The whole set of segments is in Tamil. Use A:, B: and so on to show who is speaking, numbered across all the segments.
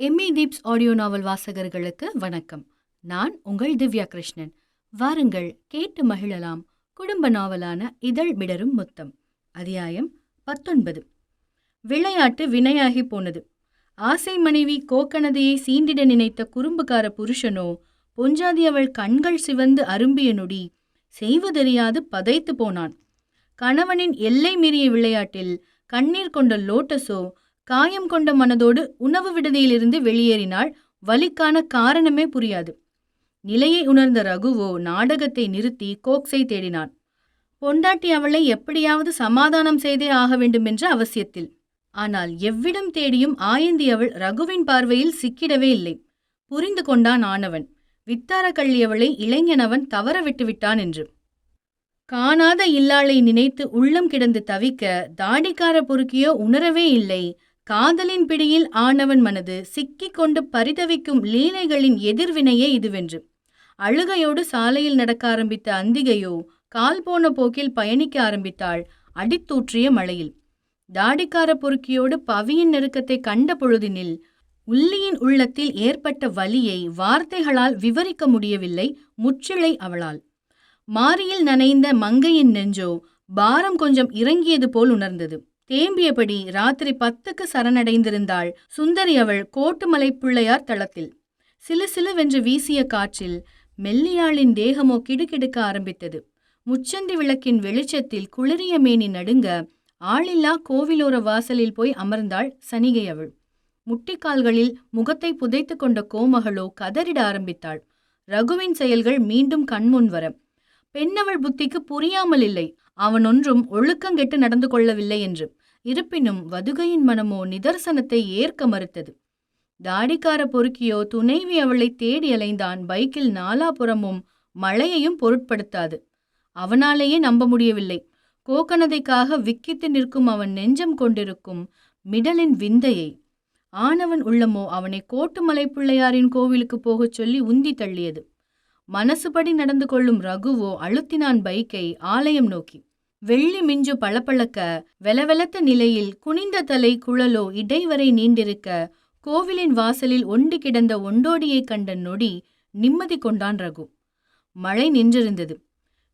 A: எம்மி தீப்ஸ் ஆடியோ நாவல் வாசகர்களுக்கு வணக்கம். நான் உங்கள் திவ்யா கிருஷ்ணன். வாருங்கள் கேட்டு மகிழலாம் குடும்ப நாவலான இதழ் விடரும் முத்தம். அத்தியாயம் பத்தொன்பது. விளையாட்டு வினையாகி போனது. ஆசை மனைவி கோக்கணதையை சீண்டிட நினைத்த குறும்புக்கார புருஷனோ பொஞ்சாதி அவள் கண்கள் சிவந்து அரும்பிய நொடி செய்வதறியாது பதைத்து போனான். கணவனின் எல்லை மீறிய விளையாட்டில் கண்ணீர் கொண்ட லோட்டஸோ காயம் கொண்ட மனதோடு உணவு விடுதியிலிருந்து வெளியேறினாள் வலிக்கான காரணமே புரியாது. நிலையை உணர்ந்த ரகுவோ நாடகத்தை நிறுத்தி கோக்ஸை தேடினான். பொண்டாட்டி அவளை எப்படியாவது சமாதானம் செய்தே ஆக வேண்டுமென்ற அவசியத்தில். ஆனால் எவ்விடம் தேடியும் ஆயந்தி அவள் ரகுவின் பார்வையில் சிக்கிடவே இல்லை. புரிந்து கொண்டான் ஆனவன். வித்தார கள்ளியவளை இளைஞனவன் தவற விட்டுவிட்டான் என்று. காணாத இல்லாளை நினைத்து உள்ளம் கிடந்து தவிக்க தாடிக்கார பொறுக்கியோ உணரவே இல்லை. காதலின் பிடியில் ஆனவன் மனது சிக்கிக் கொண்டு பரிதவிக்கும் லீலைகளின் எதிர்வினையே இதுவென்று. அழுகையோடு சாலையில் நடக்க ஆரம்பித்த அந்திகையோ கால் போன போக்கில் பயணிக்க ஆரம்பித்தாள் அடித்தூற்றிய மழையில் தாடிக்கார பொறுக்கியோடு பவியின் நெருக்கத்தை கண்ட பொழுதினில் உள்ளியின் உள்ளத்தில் ஏற்பட்ட வலியை வார்த்தைகளால் விவரிக்க முடியவில்லை முற்றிலை அவளால். மாரியில் நனைந்த மங்கையின் நெஞ்சோ பாரம் கொஞ்சம் இறங்கியது போல் உணர்ந்தது. தேம்பியபடி ராத்திரி பத்துக்கு சரணடைந்திருந்தாள் சுந்தரி அவள் கோட்டுமலை பிள்ளையார் தளத்தில். சிலு சிலுவென்று வீசிய காற்றில் மெல்லியாளின் தேகமோ கிடுகிடுக்க ஆரம்பித்தது. முச்சந்தி விளக்கின் வெளிச்சத்தில் குளிரிய மேனி நடுங்க ஆளில்லா கோவிலோர வாசலில் போய் அமர்ந்தாள் சனிகை அவள். முட்டிக்கால்களில் முகத்தை புதைத்து கொண்ட கோமகளோ கதறிட ஆரம்பித்தாள். ரகுவின் செயல்கள் மீண்டும் கண்முன் வர. பெண்ணவள் புத்திக்கு புரியாமல் இல்லை. அவன் ஒன்றும் ஒழுக்கங்கெட்டு நடந்து கொள்ளவில்லை என்று. இருப்பினும் வதுகையின் மனமோ நிதர்சனத்தை ஏற்க மறுத்தது. தாடிக்கார பொறுக்கியோ துணைவி அவளை தேடி அலைந்தான். பைக்கில் நாலாபுறமும் மழையையும் பொருட்படுத்தாது. அவனாலேயே நம்ப முடியவில்லை. கோக்கனதைக்காக விக்கித்து நிற்கும் அவன் நெஞ்சம் கொண்டிருக்கும் மிடலின் விந்தையை. ஆனவன் உள்ளமோ அவனை கோட்டுமலை பிள்ளையாரின் கோவிலுக்கு போகச் சொல்லி உந்தி தள்ளியது. மனசுபடி நடந்து கொள்ளும் ரகுவோ அழுத்தினான் பைக்கை ஆலயம் நோக்கி. வெள்ளி மிஞ்சு பளபளக்க வெலவெலத்த நிலையில் குனிந்த தலை குழலோ இடைவரை நீண்டிருக்க கோவிலின் வாசலில் ஒண்டி கிடந்த ஒண்டோடியை கண்ட நொடி நிம்மதி கொண்டான் ரகு. மழை நின்றிருந்தது.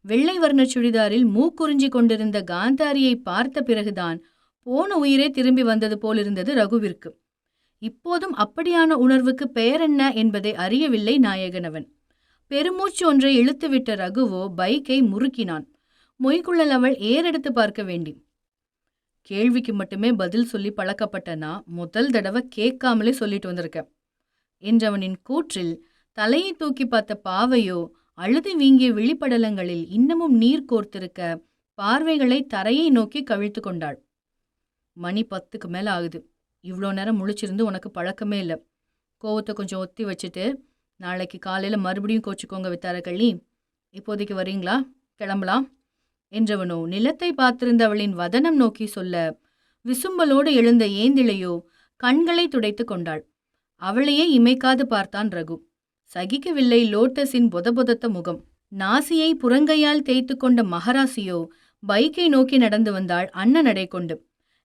A: வெள்ளை வர்ண சுடிதாரில் மூக்குறிஞ்சி கொண்டிருந்த காந்தாரியை பார்த்த பிறகுதான் போன உயிரே திரும்பி வந்தது போலிருந்தது ரகுவிற்கு. இப்போதும் அப்படியான உணர்வுக்கு பெயரென்ன என்பதை அறியவில்லை நாயகனவன் பெருமூச்சு ஒன்றை இழுத்துவிட்ட ரகுவோ பைக்கை முறுக்கினான். மொய்க்குள்ளல் அவள் ஏறெடுத்து பார்க்க வேண்டி கேள்விக்கு மட்டுமே பதில் சொல்லி பழக்கப்பட்டனா முதல் தடவை கேட்காமலே சொல்லிட்டு வந்திருக்கேன். என்றவனின் கூற்றில் தலையை தூக்கி பார்த்த பாவையோ அழுது வீங்கிய விழிப்படலங்களில் இன்னமும் நீர் கோர்த்திருக்க பார்வைகளை தரையை நோக்கி கவிழ்த்து கொண்டாள். மணி பத்துக்கு மேல ஆகுது. இவ்வளோ நேரம் முழிச்சிருந்து உனக்கு பழக்கமே இல்லை. கோவத்தை கொஞ்சம் ஒத்தி வச்சுட்டு நாளைக்கு காலையில் மறுபடியும் கோச்சிக்கோங்க வித்தாரக்கள்ளி இப்போதைக்கு வரீங்களா? கிளம்பலாம். என்றவனோ நிலத்தை பார்த்திருந்தவளின் வதனம் நோக்கி சொல்ல விசும்பலோடு எழுந்த ஏந்திலையோ கண்களை துடைத்து கொண்டாள். அவளையே இமைக்காது பார்த்தான் ரகு. சகிக்கவில்லை லோட்டஸின் பொதபொதத்த முகம். நாசியை புறங்கையால் தேய்த்து கொண்ட மகராசியோ பைக்கை நோக்கி நடந்து வந்தாள் அண்ணன் நடை கொண்டு.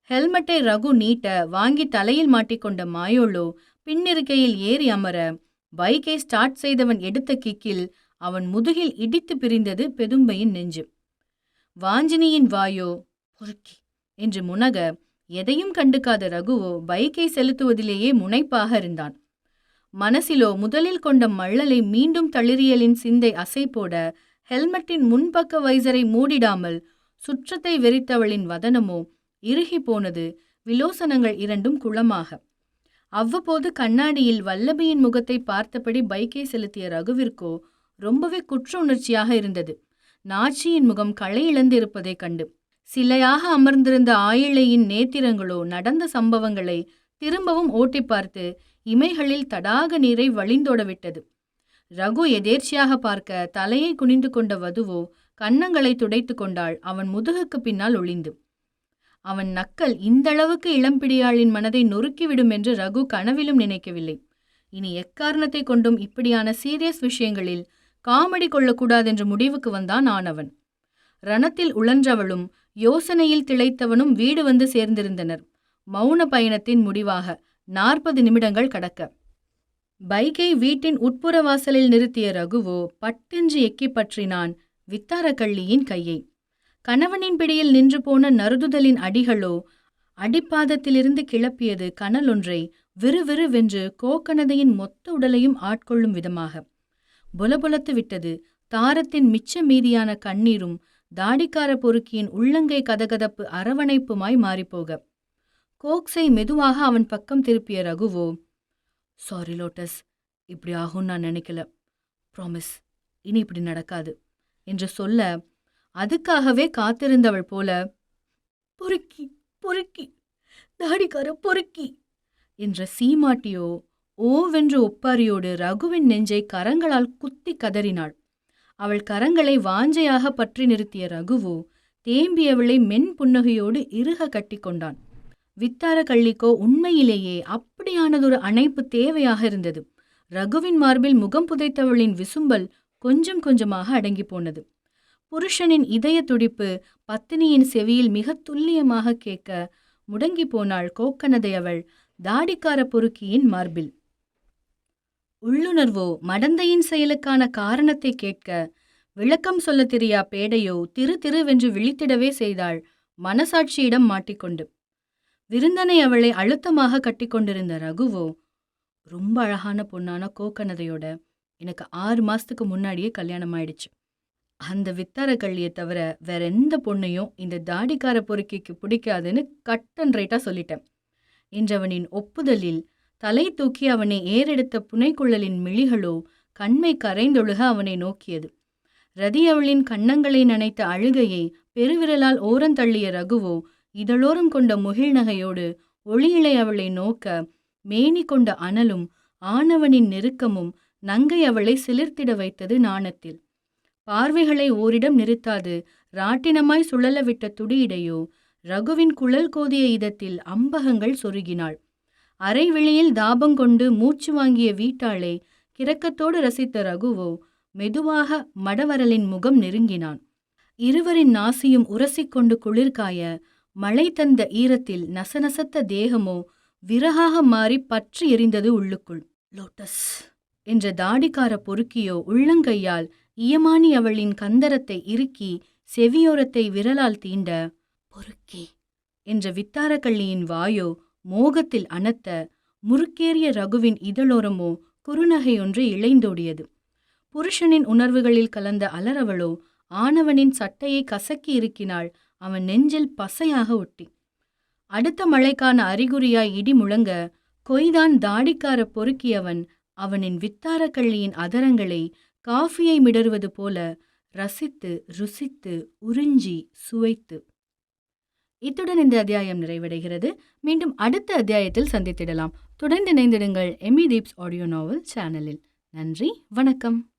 A: ஹெல்மெட்டை ரகு நீட்ட வாங்கி தலையில் மாட்டிக்கொண்ட மாயோளோ பின்னிருக்கையில் ஏறி அமர பைக்கை ஸ்டார்ட் செய்தவன் எடுத்த கிக்கில் அவன் முதுகில் இடித்து பிரிந்தது பெதும்பையின் நெஞ்சு. வாஞ்சினியின் வாயோ பொறுக்கி என்று முனக எதையும் கண்டுக்காத ரகுவோ பைக்கை செலுத்துவதிலேயே முனைப்பாக இருந்தான். மனசிலோ முதலில் கொண்ட மள்ளலை மீண்டும் தளிரியலின் சிந்தை அசை போட ஹெல்மெட்டின் முன்பக்க வைசரை மூடிடாமல் சுற்றத்தை வெறித்தவளின் வதனமோ இறுகி போனது விலோசனங்கள் இரண்டும் குளமாக. அவ்வப்போது கண்ணாடியில் வல்லபியின் முகத்தை பார்த்தபடி பைக்கை செலுத்திய ரகுவிற்கோ ரொம்பவே குற்ற உணர்ச்சியாக இருந்தது. நாச்சியின் முகம் களை இழந்திருப்பதைக் கண்டு சிலையாக அமர்ந்திருந்த ஆயிழையின் நேத்திரங்களோ நடந்த சம்பவங்களை திரும்பவும் ஓட்டி பார்த்து இமைகளில் தடாக நீரை வழிந்தோட விட்டது ரகு எதேர்ச்சியாக பார்க்க தலையை குனிந்து கொண்ட வதுவோ கன்னங்களை துடைத்து கொண்டாள் அவன் முதுகுக்கு பின்னால் ஒளிந்து. அவன் நக்கல் இந்தளவுக்கு இளம்பிடியாளின் மனதை நொறுக்கிவிடும் என்று ரகு கனவிலும் நினைக்கவில்லை. இனி எக்காரணத்தை கொண்டும் இப்படியான சீரியஸ் விஷயங்களில் காமெடி கொள்ளக்கூடாதென்ற முடிவுக்கு வந்தான் ஆனவன். ரணத்தில் உழன்றவளும் யோசனையில் திளைத்தவனும் வீடு வந்து சேர்ந்திருந்தனர். மௌன பயணத்தின் முடிவாக நாற்பது நிமிடங்கள் கடக்க. பைக்கை வீட்டின் உட்புற வாசலில் நிறுத்திய ரகுவோ பட்டென்று எக்கி பற்றினான் வித்தாரக்கள்ளியின் கையை. கணவனின் பிடியில் நின்று போன நறுதுதலின் அடிகளோ அடிப்பாதத்திலிருந்து கிளப்பியது கனலொன்றை விறுவிறுவென்று கோக்கனதையின் மொத்த உடலையும் ஆட்கொள்ளும் விதமாக. புலபுலத்து விட்டது. தாரத்தின் மிச்ச மீதியான கண்ணீரும் தாடிக்கார பொறுக்கியின் உள்ளங்கை கதகதப்பு அரவணைப்புமாய் மாறிப்போக. கோக்ஸை மெதுவாக அவன் பக்கம் திருப்பிய ரகுவோ சாரி லோட்டஸ் இப்படி ஆகும் நான் நினைக்கல. ப்ராமிஸ் இனி இப்படி நடக்காது. என்று சொல்ல அதுக்காகவே காத்திருந்தவள் போல பொறுக்கி பொறுக்கி. தாடிக்கார பொறுக்கி. என்ற சீமாட்டியோ ஓவென்று ஒப்பாரியோடு ரகுவின் நெஞ்சை கரங்களால் குத்தி கதறினாள். அவள் கரங்களை வாஞ்சையாக பற்றி நிறுத்திய ரகுவோ தேம்பியவளை மென் புன்னகையோடு இறுக கட்டிக்கொண்டான் வித்தார கள்ளிக்கோ உண்மையிலேயே அப்படியானதொரு அணைப்பு தேவையாக இருந்தது. ரகுவின் மார்பில் முகம் புதைத்தவளின் விசும்பல் கொஞ்சம் கொஞ்சமாக அடங்கி போனது. புருஷனின் இதய துடிப்பு பத்தினியின் செவியில் மிக துல்லியமாக கேட்க முடங்கி போனாள் கோக்கனதை அவள் தாடிக்கார பொறுக்கியின் மார்பில். உள்ளுணர்வோ மடந்தையின் செயலுக்கான காரணத்தை கேட்க விளக்கம் சொல்ல தெரியா பேடையோ திரு திருவென்று விழித்திடவே செய்தாள் மனசாட்சியிடம் மாட்டிக்கொண்டு. விருந்தனை அவளை அழுத்தமாக கட்டிக்கொண்டிருந்த ரகுவோ ரொம்ப அழகான பொண்ணான கோக்கனதையோட எனக்கு ஆறு மாசத்துக்கு முன்னாடியே கல்யாணம் ஆயிடுச்சு. அந்த வித்தார கள்ளியை தவிர வேற எந்த பொண்ணையும் இந்த தாடிக்கார பொறுக்கிக்கு பிடிக்காதுன்னு கட் அண்ட் ரைட்டாக சொல்லிட்டேன் என்றவனின் ஒப்புதலில் தலை தூக்கி அவனை ஏறெடுத்த புனைக்குழலின் மிழிகளோ கண்மை கரைந்தொழுக அவனை நோக்கியது. ரதி அவளின் கன்னங்களை நனைத்த அழுகையை பெருவிரலால் ஓரந்தள்ளிய ரகுவோ இதழோரம் கொண்ட முகிழ்நகையோடு ஒளியிலை அவளை நோக்க மேனி கொண்ட அனலும் ஆணவனின் நெருக்கமும் நங்கை அவளை சிலிர்த்திட வைத்தது நாணத்தில். பார்வைகளை ஓரிடம் நிறுத்தாது ராட்டினமாய் சுழல விட்ட துடியிடையோ ரகுவின் குழல் கோதிய இதத்தில் அம்பகங்கள் சொருகினாள். அரை வெளியில் தாபங்கொண்டு மூச்சு வாங்கிய வீட்டாளே கிறக்கத்தோடு ரசித்த ரகுவோ மெதுவாக மடவரலின் முகம் நெருங்கினான். இருவரின் நாசியும் உரசிக்கொண்டு குளிர்காய மழை தந்த ஈரத்தில் நசநசத்த தேகமோ விறகாக மாறி பற்றி எரிந்தது உள்ளுக்குள். லோட்டஸ்! என்ற தாடிக்கார பொறுக்கியோ உள்ளங்கையால் இயமானி அவளின் கந்தரத்தை இறுக்கி செவியோரத்தை விரலால் தீண்ட பொறுக்கி! என்ற வித்தாரக்கள்ளியின் வாயோ மோகத்தில் அனத்த முறுக்கேறிய ரகுவின் இதழோரமோ குறுநகையொன்று இழைந்தோடியது. புருஷனின் உணர்வுகளில் கலந்த அலறவளோ ஆணவனின் சட்டையை கசக்கி இருக்கினாள் அவன் நெஞ்சில் பசையாக ஒட்டி. அடுத்த மழைக்கான அறிகுறியாய் இடி முழங்க கொய்தான் தாடிக்கார பொறுக்கியவன் அவனின் வித்தாரக்கள்ளியின் அதரங்களை காஃபியை மிடறுவது போல ரசித்து ருசித்து உறிஞ்சி சுவைத்து. இத்துடன் இந்த அத்தியாயம் நிறைவடைகிறது. மீண்டும் அடுத்த அத்தியாயத்தில் சந்தித்திடலாம். தொடர்ந்து இணைந்திடுங்கள் எமி தீப்ஸ் ஆடியோ நாவல் சேனலில். நன்றி வணக்கம்.